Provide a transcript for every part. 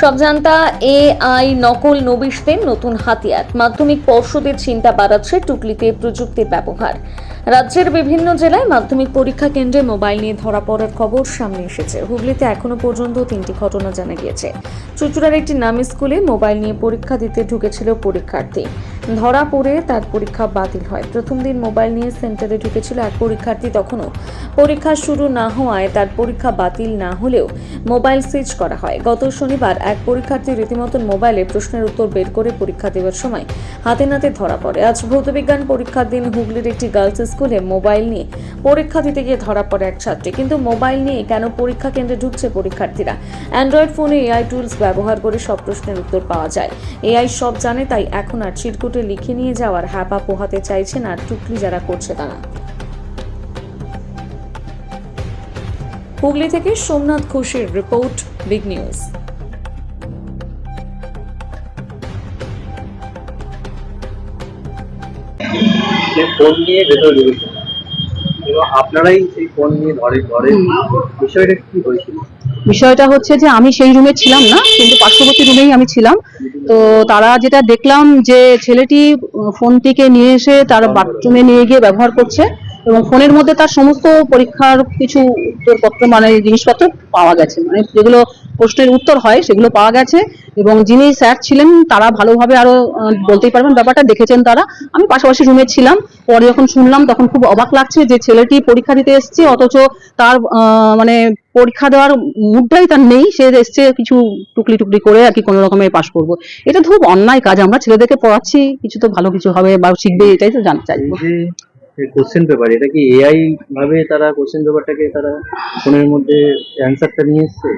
সব জানতা A I নকল নবিশদের নতুন হাতিয়ার। মাধ্যমিক পর্ষদের চিন্তা বাড়াচ্ছে টুকলিতে প্রযুক্তির ব্যবহার। রাজ্যের বিভিন্ন জেলায় মাধ্যমিক পরীক্ষা কেন্দ্রে মোবাইল নিয়ে ধরা পড়ার খবর সামনে এসেছে। হুগলিতে এখনও পর্যন্ত তিনটি ঘটনা জানা গিয়েছে। চুচুড়ার একটি নামী স্কুলে মোবাইল নিয়ে পরীক্ষা দিতে ঢুকেছিল পরীক্ষার্থী। ধরা পড়ে তার পরীক্ষা বাতিল হয়। প্রথম দিন মোবাইল নিয়ে সেন্টারে ঢুকেছিল এক পরীক্ষার্থী তখনও। পরীক্ষা শুরু না হওয়ায় তার পরীক্ষা বাতিল না হলেও মোবাইল সুইচ করা হয়। গত শনিবার এক পরীক্ষার্থী রীতিমতন মোবাইলে প্রশ্নের উত্তর বের করে পরীক্ষা দেওয়ার সময় হাতে নাতে ধরা পড়ে। আজ ভৌতবিজ্ঞান পরীক্ষার দিন হুগলির একটি গার্লস স্কুলে মোবাইল নিয়ে পরীক্ষা দিতে গিয়ে ধরা পড়ে এক ছাত্রী। কিন্তু মোবাইল নিয়ে কেন পরীক্ষা কেন্দ্রে ঢুকছে পরীক্ষার্থীরা? অ্যান্ড্রয়েড ফোনে এআই টুলস ব্যবহার করে সব প্রশ্নের উত্তর পাওয়া যায়। এআই সব জানে, তাই এখন আর চিরকুটে লিখে নিয়ে যাওয়ার হ্যাপা পোহাতে চাইছে না টুকলি যারা করছে তারা। হুগলি থেকে সোমনাথ ঘোষের রিপোর্ট, বিগ নিউজ। সে ফোন নিয়ে ভেতরে ঢুকেছিল এবং আপনারাই সেই ফোন নিয়ে ধরে ধরে বিষয়টা কি হয়েছিল? বিষয়টা হচ্ছে যে আমি সেই রুমে ছিলাম না কিন্তু পার্শ্ববর্তী রুমেই আমি ছিলাম। তো তারা যেটা দেখলাম যে ছেলেটি ফোনটিকে নিয়ে এসে তার বাথরুমে নিয়ে গিয়ে ব্যবহার করছে। এবং ফোনের মধ্যে তার সমস্ত পরীক্ষার কিছু উত্তরপত্র মানে জিনিসপত্র পাওয়া গেছে। মানে যেগুলো প্রশ্নের উত্তর হয়, সেগুলো পাওয়া গেছে। এবং যিনি স্যার ছিলেন, তারা ভালোভাবে আরও বলতেই পারবেন, ব্যাপারটা দেখেছেন তারা। আমি পাশাপাশি রুমে ছিলাম। পরে যখন শুনলাম, তখন খুব অবাক লাগছে যে ছেলেটি পরীক্ষা দিতে এসেছে, অথচ তার মানে পরীক্ষা দেওয়ার মুডটাই তার নেই। সে এসছে কিছু টুকলি টুকলি করে আর কি কোনো রকমে পাশ করব। এটা খুব অন্যায় কাজ। আমরা ছেলেদেরকে পড়াচ্ছি, কিছু তো ভালো কিছু হবে বা শিখবে, এটাই তো জানতে চাইব। কোশ্চেন পেপার এটা কি এআই ভাবে তারা কোশ্চেন পেপারটাকে তারা ফোনের মধ্যে অ্যান্সারটা নিয়ে এসছে?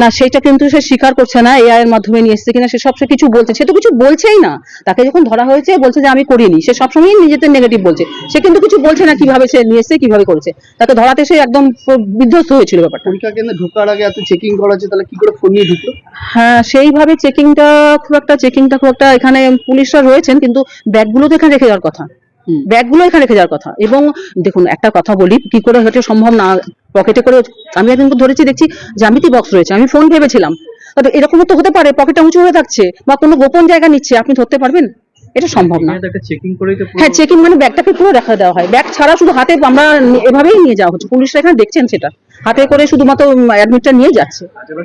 না সেটা কিন্তু সে স্বীকার করছে না এআই এর মাধ্যমে নিয়ে এসছে কিনা সে সব কিছু বলছে। সে তো কিছু বলছেই না। তাকে যখন ধরা হয়েছে বলছে যে আমি করিনি সে সবসময় নিজেদের নেগেটিভ বলছে। সে কিন্তু কিছু বলছে না কীভাবে সে নিয়ে এসছে কীভাবে করেছে। তাকে ধরাতে সে একদম বিধ্বস্ত হয়েছিল ব্যাপারটা। পরীক্ষা কেন্দ্রে ঢোকার আগে এত চেকিং করা হচ্ছে তাহলে কি করে ফোন নিয়ে ঢুকলো? হ্যাঁ সেইভাবে চেকিংটা খুব একটা চেকিংটা খুব একটা এখানে পুলিশরা রয়েছেন কিন্তু ব্যাগগুলো তো এখানে রেখে যাওয়ার কথা। ব্যাগগুলো এখানে রেখে যাওয়ার কথা। এবং দেখুন একটা কথা বলি কি করে হয়তো সম্ভব না পকেটে করে আমি একদিন ধরেছি দেখছি জ্যামিতি বক্স রয়েছে আমি ফোন ভেবেছিলাম। তবে এরকমও তো হতে পারে পকেটটা উঁচু হয়ে থাকছে বা কোনো গোপন জায়গা নিচ্ছে আপনি ধরতে পারবেন? এটা সম্ভব না। হ্যাঁ চেকিং মানে ব্যাগটাকে পুরো দেখা দেওয়া হয়। ব্যাগ ছাড়া শুধু হাতে আমরা এভাবেই নিয়ে যাওয়া হচ্ছে পুলিশরা এখানে দেখছেন সেটা। হাতে করে শুধুমাত্র অ্যাডমিটটা নিয়ে যাচ্ছে। ছাত্ররা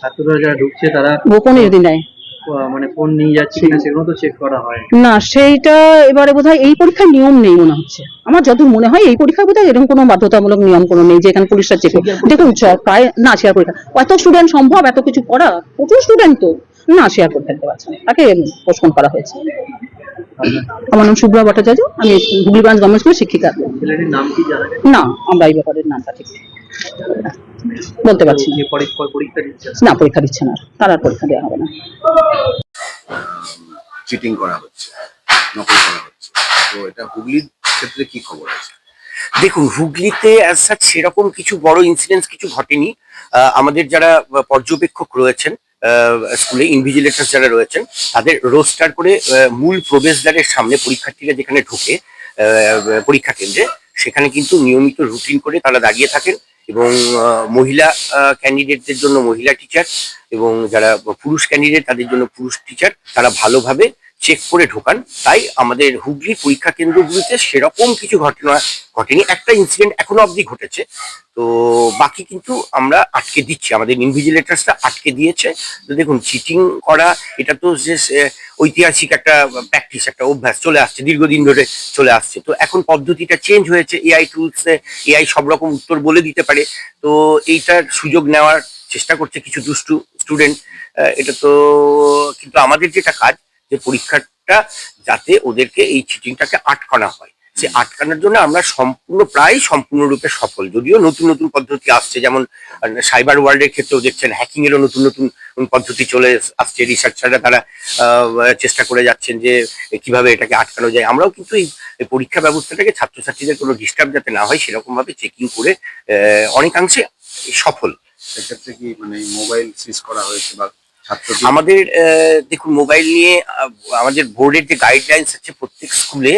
ছাত্ররা যারা ঢুকছে তারা গোপনে যদি নেয়। মানে ফোন নিয়ে যাচ্ছে কিনা সেগুলো তো চেক করা হয়। না সেইটা এবারে বোধহয় এই পরীক্ষার নিয়ম নেই মনে হচ্ছে। আমার যতদূর মনে হয় এই পরীক্ষায় বোধহয় এরকম কোনো বাধ্যতামূলক নিয়ম কোনো নেই যে এখানে পুলিশরা চেক দেখুন না শেয়ার পরীক্ষা। এত স্টুডেন্ট সম্ভব এত কিছু করা? প্রচুর স্টুডেন্ট তো। না শেয়ার করতে পারছে না। তাকে পোস্টপোন করা হয়েছে। আমার নাম শুভ্রা ভট্টাচার্য। আমি হুগলিগঞ্জ গভর্নমেন্ট স্কুলের শিক্ষিকা। না আমরা এই ব্যাপারের নামটা ঠিক বলতে পারছি না। পরীক্ষা পরীক্ষা দিচ্ছে? না পরীক্ষা দিচ্ছে না তার আর পরীক্ষা দেওয়া হবে না। চিটিং করা হচ্ছে নকল করা হচ্ছে। তো এটা হুগলির ক্ষেত্রে কি খবর আছে? দেখুন হুগলিতে অ্যাজ সাচ সেরকম কিছু বড় ইনসিডেন্স কিছু ঘটেনি। আহ, আমাদের যারা পর্যবেক্ষক রয়েছেন স্কুলে ইনভিজিলেটার যারা রয়েছেন তাদের রোস্টার করে আহ, মূল প্রবেশদ্বারের সামনে পরীক্ষার্থীরা যেখানে ঢোকে আহ, পরীক্ষা কেন্দ্রে সেখানে কিন্তু নিয়মিত রুটিন করে তারা দাঁড়িয়ে থাকেন। এবং মহিলা ক্যান্ডিডেটদের জন্য মহিলা টিচার এবং যারা পুরুষ ক্যান্ডিডেট তাদের জন্য পুরুষ টিচার তারা ভালোভাবে চেক করে ঢোকান। তাই আমাদের হুগলি পরীক্ষা কেন্দ্রগুলিতে সেরকম কিছু ঘটনা ঘটেনি। একটা ইনসিডেন্ট এখনও অবধি ঘটেছে। তো বাকি কিন্তু আমরা আটকে দিচ্ছি। আমাদের ইনভিজিলেটার্সরা আটকে দিয়েছে। তো দেখুন চিটিং করা, এটা তো যে ঐতিহাসিক একটা প্র্যাকটিস একটা অভ্যাস চলে আসছে। দীর্ঘদিন ধরে চলে আসছে। তো এখন পদ্ধতিটা চেঞ্জ হয়েছে। এআই টুলসে এআই সব রকম উত্তর বলে দিতে পারে। তো এইটার সুযোগ নেওয়ার চেষ্টা করছে কিছু দুষ্টু স্টুডেন্ট এটা তো, কিন্তু আমাদের যেটা কাজ যে পরীক্ষাটা যাতে ওদেরকে এই চিটিংটাকে আটকানো হয়। সে আটকানোর জন্য আমরা সম্পূর্ণ, প্রায় সম্পূর্ণরূপে সফল। যদিও নতুন নতুন পদ্ধতি আসছে, যেমন সাইবার ওয়ার্ল্ডের ক্ষেত্রেও দেখছেন হ্যাকিং এরও নতুন নতুন পদ্ধতি চলে আসছে। রিসার্চাররা তারা চেষ্টা করে যাচ্ছেন যে কীভাবে এটাকে আটকানো যায়। আমরাও কিন্তু এই পরীক্ষা ব্যবস্থাটাকে ছাত্রছাত্রীদের কোনো ডিস্টার্ব যাতে না হয় সেরকম ভাবে চেকিং করে অনেকাংশে সফল। সেক্ষেত্রে কি মানে মোবাইল সিজ করা হয়েছে বা আমাদের দেখুন মোবাইল নিয়ে আমাদের বোর্ডের যে গাইডলাইন্স আছে প্রত্যেক স্কুলে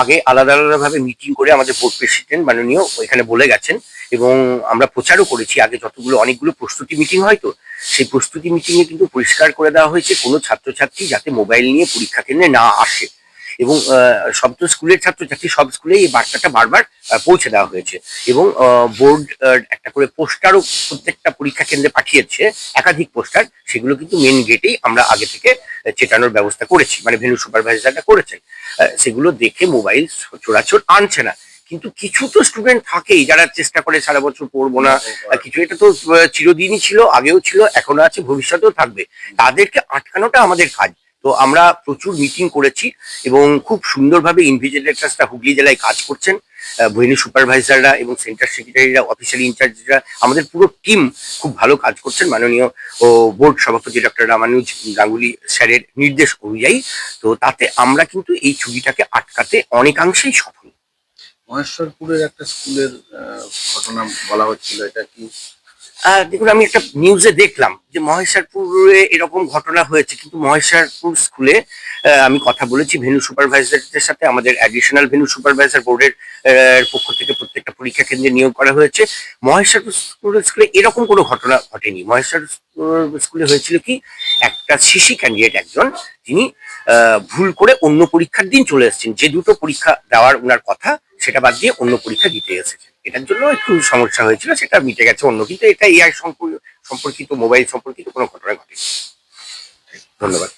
আগে আলাদা আলাদা ভাবে মিটিং করে আমাদের বোর্ড প্রেসিডেন্ট মাননীয় এখানে বলে গেছেন এবং আমরা প্রচারও করেছি। আগে যতগুলো, অনেকগুলো প্রস্তুতি মিটিং হয় তো, সেই প্রস্তুতি মিটিংয়ে কিন্তু পরিষ্কার করে দেওয়া হয়েছে কোনো ছাত্রছাত্রী যাতে মোবাইল নিয়ে পরীক্ষা কেন্দ্রে না আসে। এবং সব তো স্কুলের ছাত্রছাত্রী, সব স্কুলে এই বার্তাটা বারবার পৌঁছে দেওয়া হয়েছে। এবং বোর্ড একটা করে পোস্টারও প্রত্যেকটা পরীক্ষা কেন্দ্রে পাঠিয়েছে, একাধিক পোস্টার। সেগুলো কিন্তু মেন গেটেই আমরা আগে থেকে চেটানোর ব্যবস্থা করেছি মানে ভেনু সুপারভাইজারটা করেছেন। সেগুলো দেখে মোবাইল চোরাচোর আনছে না। কিন্তু কিছু তো স্টুডেন্ট থাকেই, যারা চেষ্টা করে সারা বছর পড়ব না কিছু। এটা তো চিরদিনই ছিল, আগেও ছিল, এখনও আছে, ভবিষ্যতেও থাকবে। তাদেরকে আটকানোটা আমাদের কাজ। তো আমরা প্রচুর মিটিং করেছি এবং খুব সুন্দরভাবে ইনভিজিলেটার্সরা হুগলি জেলায় কাজ করছেন ভৈনী সুপারভাইজাররা এবং সেন্টার সেক্রেটারিরা অফিসিয়াল ইনচার্জরা আমাদের পুরো টিম খুব ভালো কাজ করছেন। মাননীয়, ও বোর্ড সভাপতি ডক্টর রামানুজ গাঙ্গুলি স্যারের নির্দেশ অনুযায়ী। তো তাতে আমরা কিন্তু এই চুরিটাকে আটকাতে অনেকাংশেই সফল। মহেশ্বরপুরের একটা স্কুলের ঘটনা বলা হচ্ছিল। এটা কি দেখুন আমি একটা নিউজে দেখলাম যে মহেশারপুরে এরকম ঘটনা হয়েছে কিন্তু মহেশারপুর স্কুলে আমি কথা বলেছি ভেনু সুপারভাইজারদের সাথে আমাদের অ্যাডিশনাল ভেনু সুপারভাইজার বোর্ডের পক্ষ থেকে প্রত্যেকটা পরীক্ষা কেন্দ্রে নিয়োগ করা হয়েছে। মহেশারপুর স্কুলে এরকম কোনো ঘটনা ঘটেনি। মহেশারপুর স্কুলে হয়েছিল কি একটা শিশি ক্যান্ডিডেট একজন আহ, ভুল করে অন্য পরীক্ষার দিন চলে এসেছেন। যে দুটো পরীক্ষা দেওয়ার ওনার কথা সেটা বাদ দিয়ে অন্য পরীক্ষা দিতে এসেছেন। এটার জন্য একটু সমস্যা হয়েছিল, সেটা মিটে গেছে অন্য, কিন্তু এটা এআই সম্পর্কিত মোবাইল সম্পর্কিত কোনো ঘটনা ঘটেনি। ধন্যবাদ।